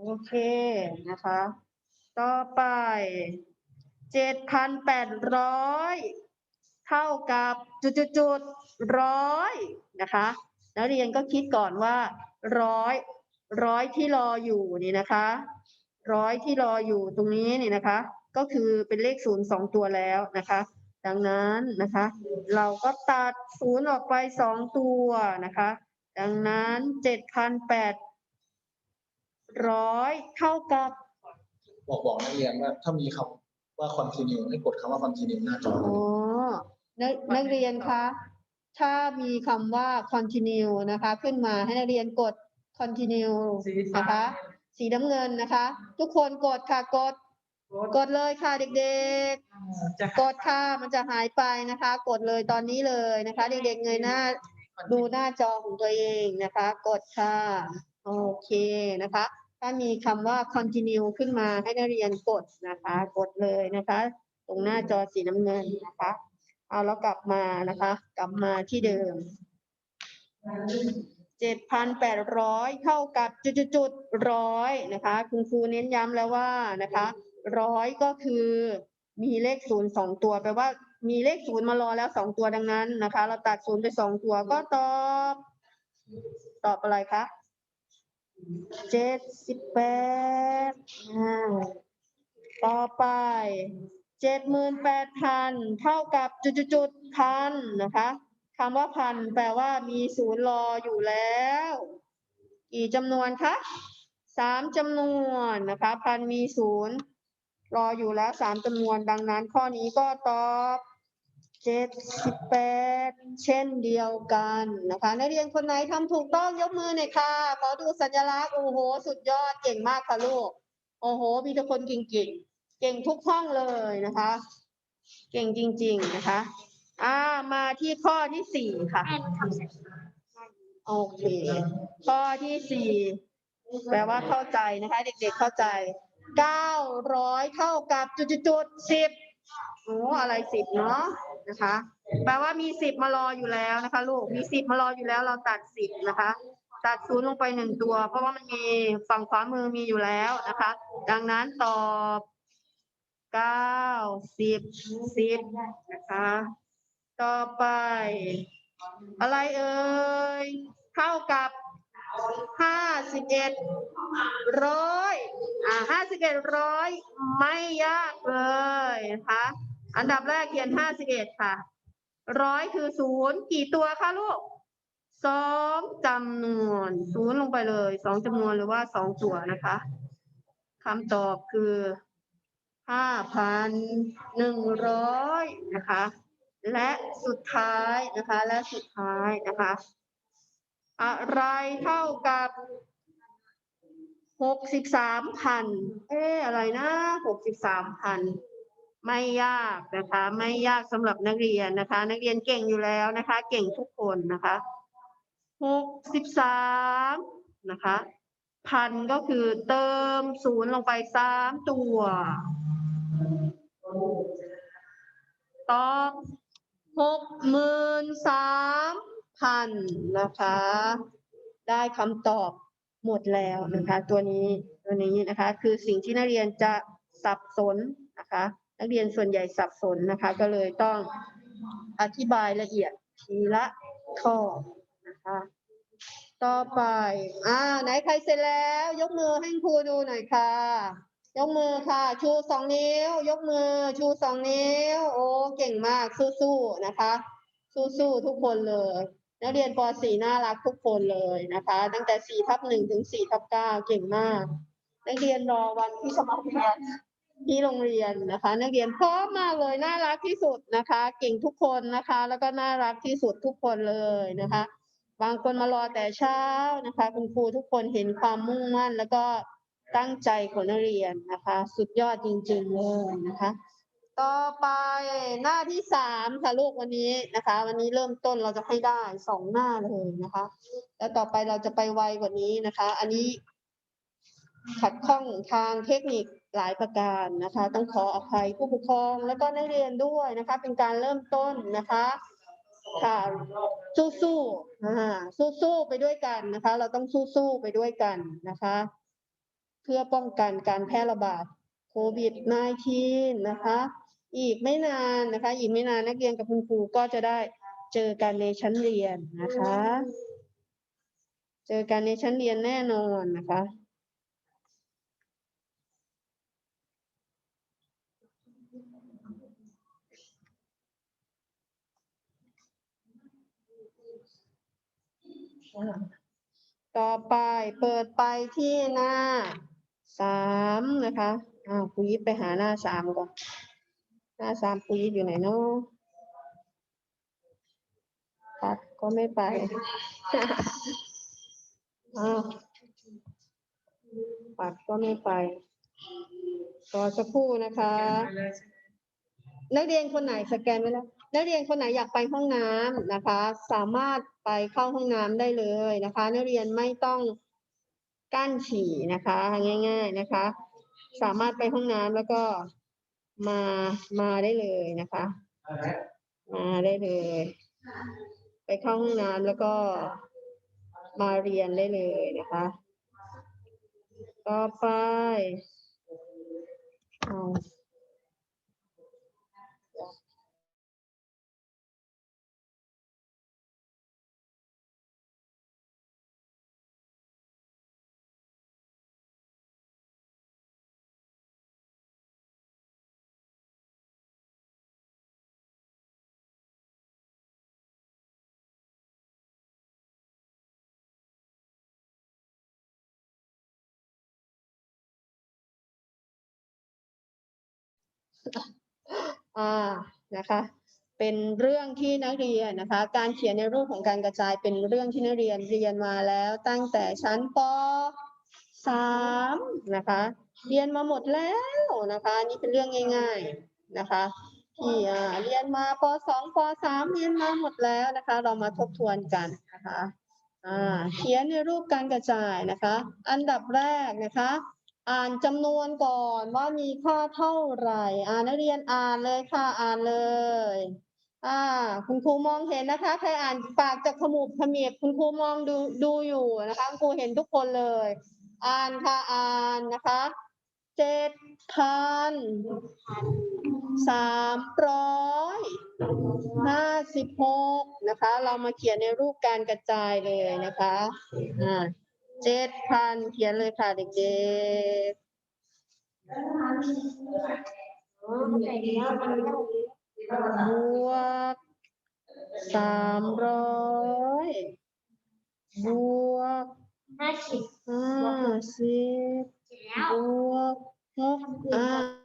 โอเคนะคะ ต่อไปเจ็ดพันแปดร้อยเท่ากับจุดจุดจุดร้อยนะคะนักเรียนก็คิดก่อนว่าร้อยร้อยที่รออยู่นี่นะคะร้อยที่รออยู่ตรงนี้นี่นะคะ ก็คือเป็นเลขศูนย์สองตัวแล้วนะคะ ดังนั้นนะคะ เราก็ตัดศูนย์ออกไปสองตัวนะคะ ดังนั้นเจ็ดพันแปด ร้อยเท่ากับ บอกบอกนักเรียนว่าถ้ามีคำว่า continue ให้กดคำว่า continue หน้าจออ๋อนักนักเรียนคะ ถ้ามีคำว่า continue นะคะ ขึ้นมาให้นักเรียนกด continue นะคะ สีน้ำเงินนะคะ ทุกคนกดค่ะ กด กดเลยค่ะเด็กๆ จะกดค่ะมันจะหายไปนะคะ กดเลยตอนนี้เลยนะคะ เด็กๆเงยหน้าดูหน้าจอของตัวเองนะคะ กดค่ะโอเคนะคะ ถ้ามีคำว่า continue ขึ้นมาให้นักเรียนกดนะคะ กดเลยนะคะ ตรงหน้าจอสีน้ำเงินนะคะ เอาแล้วกลับมานะคะ กลับมาที่เดิมเจ็ดพันแปดร้อยเท่ากับจุดๆๆร้อยนะคะ คุณครูเน้นย้ำแล้วว่านะคะร้อยก็คือมีเลขศูนย์สองตัวแปลว่ามีเลขศูนย์มารอแล้วสองตัวดังนั้นนะคะ เราตัดศูนย์ไปสองตัวก็ตอบ ตอบอะไรคะ เจ็ดสิบแปดต่อไปเจ็ดหมื่นแปดพันเท่ากับจุดๆๆพันนะคะคำว่าพันแปลว่ามีศูนย์รออยู่แล้ว กี่จำนวนคะสามจำนวนนะคะ พันมีศูนย์รออยู่แล้วสามจำนวนดังนั้นข้อนี้ก็ตอบ เจ็ดสิบแปดเช่นเดียวกันนะคะนักเรียนคนไหนทำถูกต้องยกมือหน่อยค่ะ ขอดูสัญลักษณ์โอ้โห สุดยอดเก่งมากค่ะลูก โอ้โห มีแต่คนเก่งๆเก่งทุกห้องเลยนะคะ เก่งจริง ๆนะคะ อ่ามาที่ข้อที่สี่ค่ะ โอเค ข้อที่สี่แปลว่าเข้าใจนะคะ เด็กๆเข้าใจเก้าร้อยเท่ากับจุดๆสิบโอ้อะไรสิบเนาะ นะคะแปลว่ามีสิบมารออยู่แล้วนะคะ ลูกมีสิบมารออยู่แล้วเราตัดสิบนะคะ ตัดศูนย์ลงไปหนึ่งตัว เพราะว่ามันมีฝั่งขวามือมีอยู่แล้วนะคะ ดังนั้นตอบเก้าสิบสิบนะคะ ต่อไป อะไรเอ่ยเท่ากับห้าสิบเอ็ดร้อยอ่าห้าสิบเอ็ดร้อยไม่ยากเลยนะคะ อันดับแรกเขียนห้าสิบเอ็ดค่ะ ร้อยคือศูนย์กี่ตัวคะลูกสองจำนวนศูนย์ลงไปเลยสองจำนวนหรือว่าสองตัวนะคะคำตอบคือห้าพันหนึ่งร้อยนะคะ และสุดท้ายนะคะ และสุดท้ายนะคะ อะไรเท่ากับหกสิบสามพันเอ๊ะอะไรนะหกสิบสามพัน ไม่ยากนะคะ ไม่ยากสำหรับนักเรียนนะคะ นักเรียนเก่งอยู่แล้วนะคะ เก่งทุกคนนะคะหกสิบสามนะคะพันก็คือเติมศูนย์ลงไปสามตัว ตอบหกหมื่นสามพันนะคะ ได้คำตอบหมดแล้วนะคะ ตัวนี้ตัวนี้นะคะ คือสิ่งที่นักเรียนจะสับสนนะคะ นักเรียนส่วนใหญ่สับสนนะคะ ก็เลยต้องอธิบายละเอียดทีละข้อนะคะต่อไปอ่าไหนใครเสร็จแล้ว ยกมือให้ครูดูหน่อยค่ะ ยกมือค่ะ ชูสองนิ้ว ยกมือ ชูสองนิ้ว โอ้เก่งมากสู้ๆนะคะ สู้ๆทุกคนเลยนักเรียนป .4 น่ารักทุกคนเลยนะคะ ตั้งแต่4ทับ1ถึง4ทับ9เก่งมาก นักเรียนรอวันที่สมัครเรียน ที่โรงเรียนนะคะ นักเรียนพร้อมมากเลยน่ารักที่สุดนะคะ เก่งทุกคนนะคะ แล้วก็น่ารักที่สุดทุกคนเลยนะคะ บางคนมารอแต่เช้านะคะ คุณครูทุกคนเห็นความมุ่งมั่น แล้วก็ตั้งใจของนักเรียนนะคะ สุดยอดจริง ๆเลยนะคะ ต่อไปหน้าที่สามค่ะลูกวันนี้นะคะ วันนี้เริ่มต้นเราจะให้ได้สองหน้าเลยนะคะ แล้วต่อไปเราจะไปไวกว่านี้นะคะ อันนี้ขัดข้องทางเทคนิค หลายประการนะคะ ต้องขออภัยผู้ปกครองแล้วก็นักเรียนด้วยนะคะ เป็นการเริ่มต้นนะคะค่ะสู้ๆอ่าสู้ๆไปด้วยกันนะคะ เราต้องสู้ๆไปด้วยกันนะคะ เพื่อป้องกันการแพร่ระบาดโควิด -19 นะคะ อีกไม่นานนะคะ อีกไม่นานนักเรียนกับคุณครูก็จะได้เจอกันในชั้นเรียนนะคะ เจอกันในชั้นเรียนแน่นอนนะคะ ต่อไปเปิดไปที่หน้าสามนะคะอ้าวปุยไปหาหน้าสามก่อน หน้าสามปุยอยู่ไหนเนาะปัดก็ไม่ไปอ้าวปัดก็ไม่ไปรอสักครู่นะคะ นักเรียนคนไหนสแกนไว้แล้ว นักเรียนคนไหนอยากไปห้องน้ำนะคะ สามารถ ไปเข้าห้องน้ำได้เลยนะคะ นักเรียนไม่ต้องกั้นฉี่นะคะ ง่าย ๆนะคะ สามารถไปห้องน้ำแล้วก็มามาได้เลยนะคะ มาได้เลย ไปเข้าห้องน้ำแล้วก็มาเรียนได้เลยนะคะ ต่อไปเอา อ่านะคะ เป็นเรื่องที่นักเรียนนะคะ การเขียนในรูปของการกระจายเป็นเรื่องที่นักเรียนเรียนมาแล้วตั้งแต่ชั้นปสามนะคะ เรียนมาหมดแล้วนะคะนี่เป็นเรื่องง่าย ๆนะคะที่เรียนมาปสองปสามเรียนมาหมดแล้วนะคะ เรามาทบทวนกันนะคะอ่าเขียนในรูปการกระจายนะคะ อันดับแรกนะคะ อ่านจำนวนก่อนว่ามีค่าเท่าไหร่ อ่านักเรียนอ่านเลยค่ะอ่านเลย อ่า คุณครูมองเห็นนะคะใครอ่านปากจากขมุบขมิบคุณครูมองดูดูอยู่นะคะคุณครูเห็นทุกคนเลย อ่านค่ะอ่านนะคะเจ็ดพันสามร้อยห้าสิบหกนะคะ เรามาเขียนในรูปการกระจายเลยนะคะอ่า เจ็ดพันเขียนเลยค่ะเด็กๆบวกสามร้อยบวกห้าสิบห้าสิบแล้วบวกหกอ่า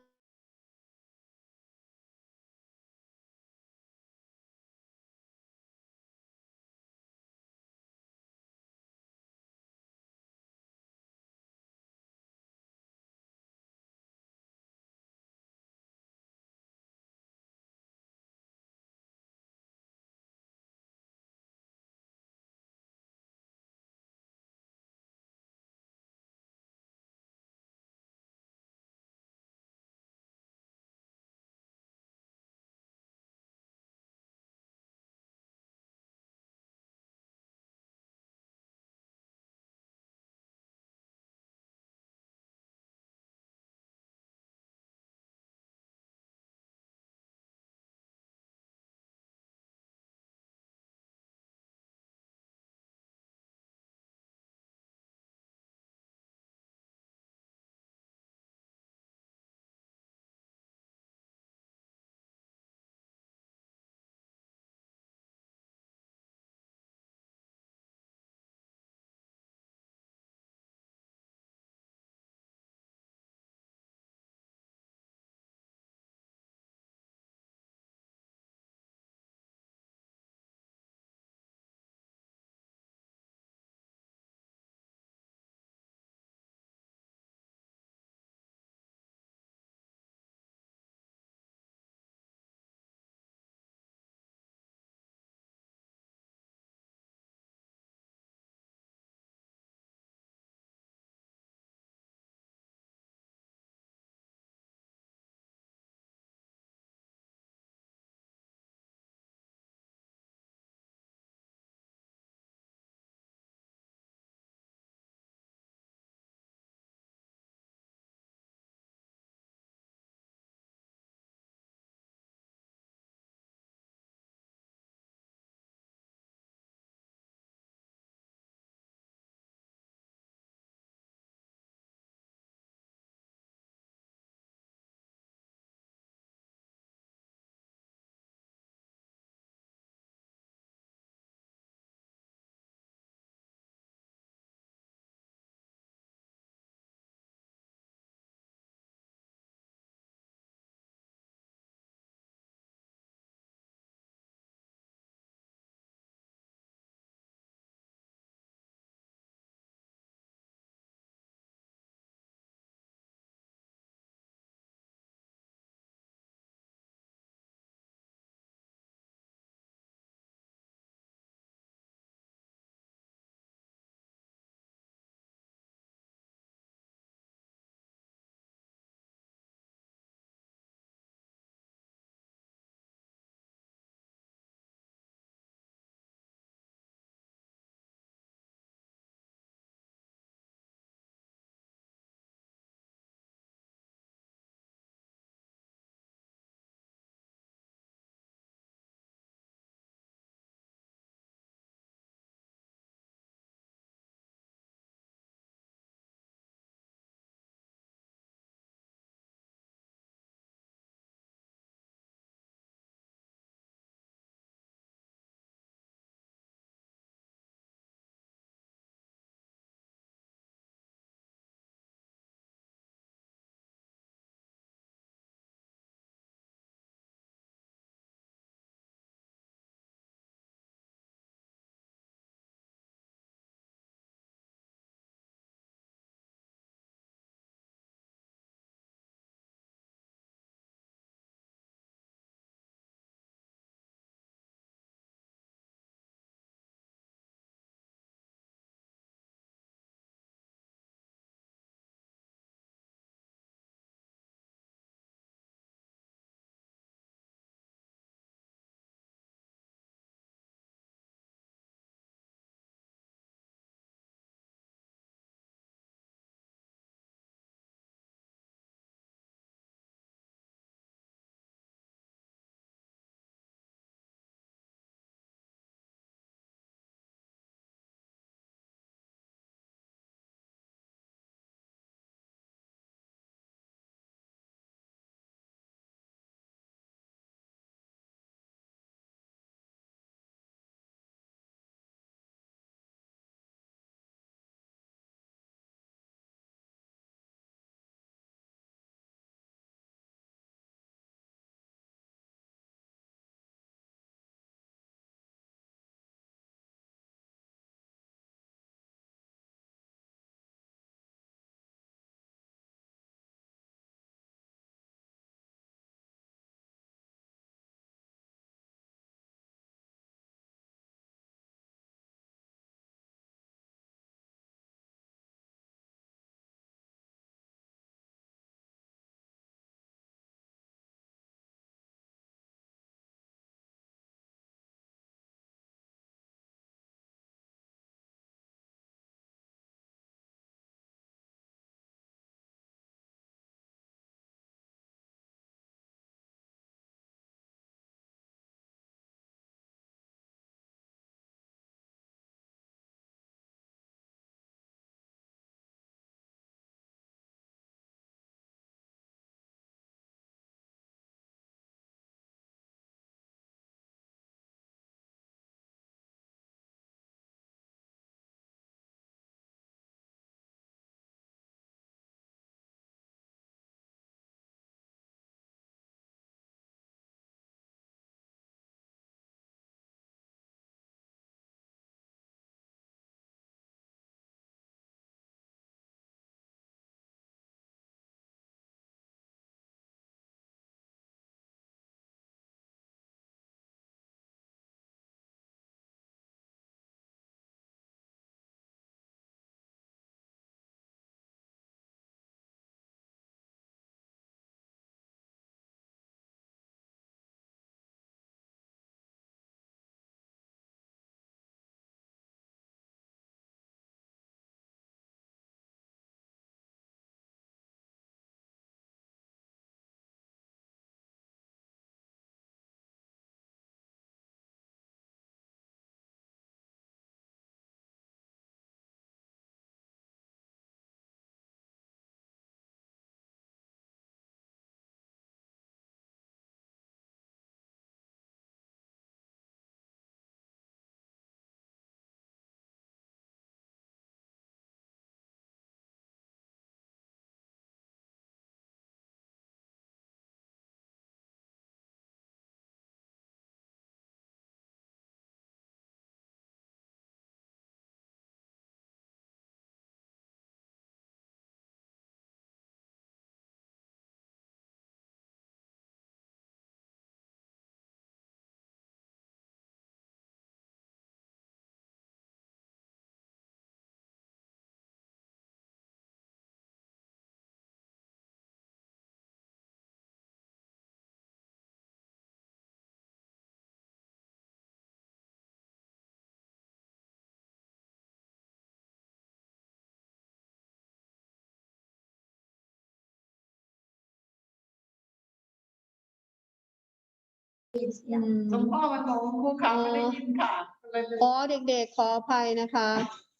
หลวงพ่อมันบอกว่าครูขาไม่ได้ยินค่ะเลยอ๋อเด็กๆขออภัยนะคะ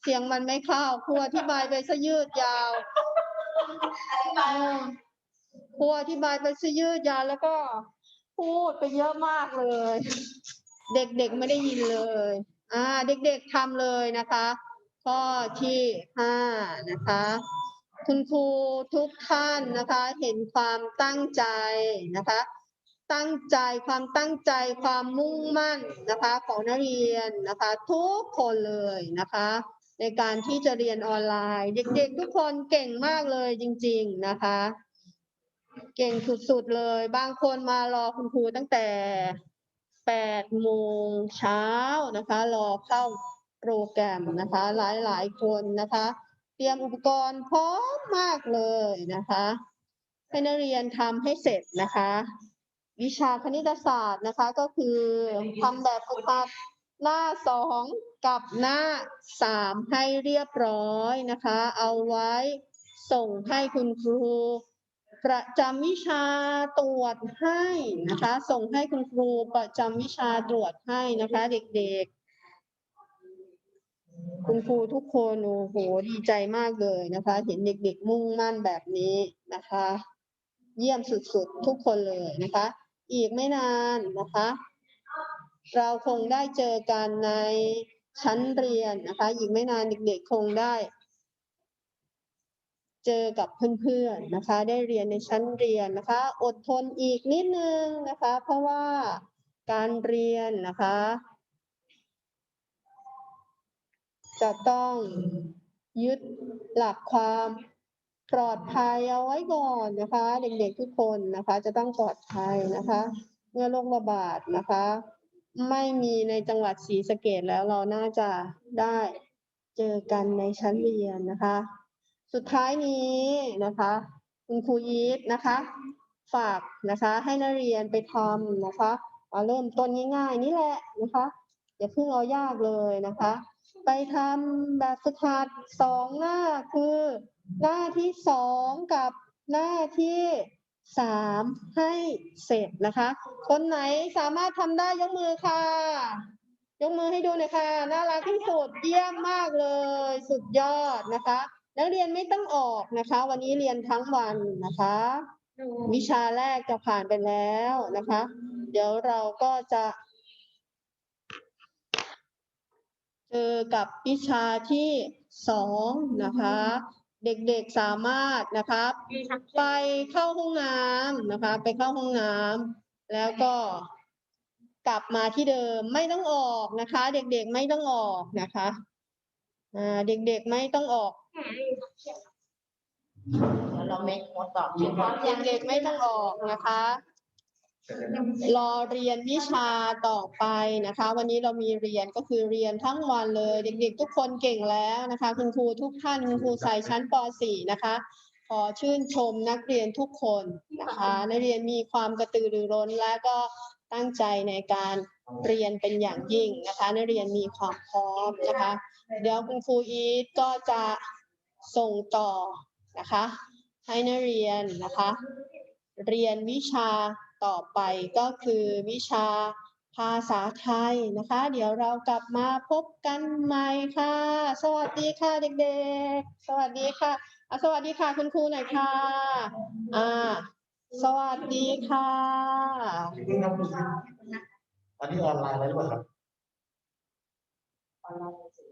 เสียงมันไม่เข้าครูอธิบายไปซะยืดยาวเออครูอธิบายไปซะยืดยาวแล้วก็ พูดไปเยอะมากเลย เด็กๆไม่ได้ยินเลย อ่า เด็กๆทำเลยนะคะข้อที่ห้านะคะคุณครูทุกท่านนะคะ เห็นความตั้งใจนะคะ ตั้งใจความตั้งใจความมุ่งมั่นนะคะของนักเรียนนะคะ ทุกคนเลยนะคะ ในการที่จะเรียนออนไลน์ เด็กๆ ทุกคนเก่งมากเลยจริง ๆนะคะ เก่งสุดๆเลย บางคนมารอคุณครูตั้งแต่แปดโมงเช้านะคะ รอเข้าโปรแกรมนะคะ หลายๆคนนะคะ เตรียมอุปกรณ์พร้อมมากเลยนะคะ ให้นักเรียนทำให้เสร็จนะคะ วิชาคณิตศาสตร์นะคะ ก็คือทำแบบฝึกหัดหน้าสองกับหน้าสามให้เรียบร้อยนะคะ เอาไว้ส่งให้คุณครูประจำวิชาตรวจให้นะคะ ส่งให้คุณครูประจำวิชาตรวจให้นะคะ เด็กๆ คุณครูทุกคนโอ้โหดีใจมากเลยนะคะ เห็นเด็กๆมุ่งมั่นแบบนี้นะคะ เยี่ยมสุดๆทุกคนเลยนะคะ อีกไม่นานนะคะ เราคงได้เจอกันในชั้นเรียนนะคะ อีกไม่นานเด็กๆคงได้ เจอกับเพื่อนๆนะคะ ได้เรียนในชั้นเรียนนะคะ อดทนอีกนิดนึงนะคะ เพราะว่าการเรียนนะคะ จะต้องยึดหลักความ ปลอดภัยเอาไว้ก่อนนะคะ เด็กๆทุกคนนะคะ จะต้องปลอดภัยนะคะ เมื่อโรคระบาดนะคะ ไม่มีในจังหวัดศรีสะเกดแล้วเราน่าจะได้เจอกันในชั้นเรียนนะคะ สุดท้ายนี้นะคะ คุณครูยีทนะคะ ฝากนะคะให้นักเรียนไปทำนะคะเอาเริ่มต้นง่ายๆนี่แหละนะคะอย่าเพิ่งเอายากเลยนะคะ ไปทำแบบฝึกหัดสองหน้าคือ หน้าที่สองกับหน้าที่สามให้เสร็จนะคะ คนไหนสามารถทำได้ยกมือค่ะ ยกมือให้ดูหน่อยค่ะ น่ารักที่สุดเยี่ยมมากเลย สุดยอดนะคะนักเรียนไม่ต้องออกนะคะ วันนี้เรียนทั้งวันนะคะ วิชาแรกจะผ่านไปแล้วนะคะ เดี๋ยวเราก็จะเจอกับวิชาที่สองนะคะ เด็กๆสามารถนะครับ ไปเข้าห้องน้ำนะคะ ไปเข้าห้องน้ำแล้วก็กลับมาที่เดิมไม่ต้องออกนะคะ เด็กๆไม่ต้องออกนะคะอ่าเด็กๆไม่ต้องออกเราเมคโมตอบที่ว่าเด็กๆไม่ต้องออกนะคะ รอเรียนวิชาต่อไปนะคะ วันนี้เรามีเรียนก็คือเรียนทั้งวันเลย เด็กๆ ทุกคนเก่งแล้วนะคะ คุณครูทุกท่านคุณครูใส่ชั้นป .4 นะคะ ขอชื่นชมนักเรียนทุกคนนะคะนักเรียนมีความกระตือรือร้นและก็ตั้งใจในการเรียนเป็นอย่างยิ่งนะคะนักเรียนมีความพร้อมนะคะ เดี๋ยวคุณครูอีทก็จะส่งต่อนะคะ ให้นักเรียนนะคะ เรียนวิชา ต่อไปก็คือวิชาภาษาไทยนะคะ เดี๋ยวเรากลับมาพบกันใหม่ค่ะ สวัสดีค่ะเด็กๆ สวัสดีค่ะอะสวัสดีค่ะคุณครูหน่อยค่ะอ่าสวัสดีค่ะอันนี้ออนไลน์อะไรหรือเปล่าครับ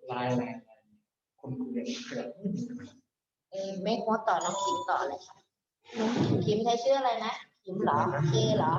ไลน์อะไรคุณครูเนี่ยเกิดเออเมคโมต่อน้องคิมต่อเลยค่ะคิมใช้ชื่ออะไรนะ คิมเหรอเคเหรอ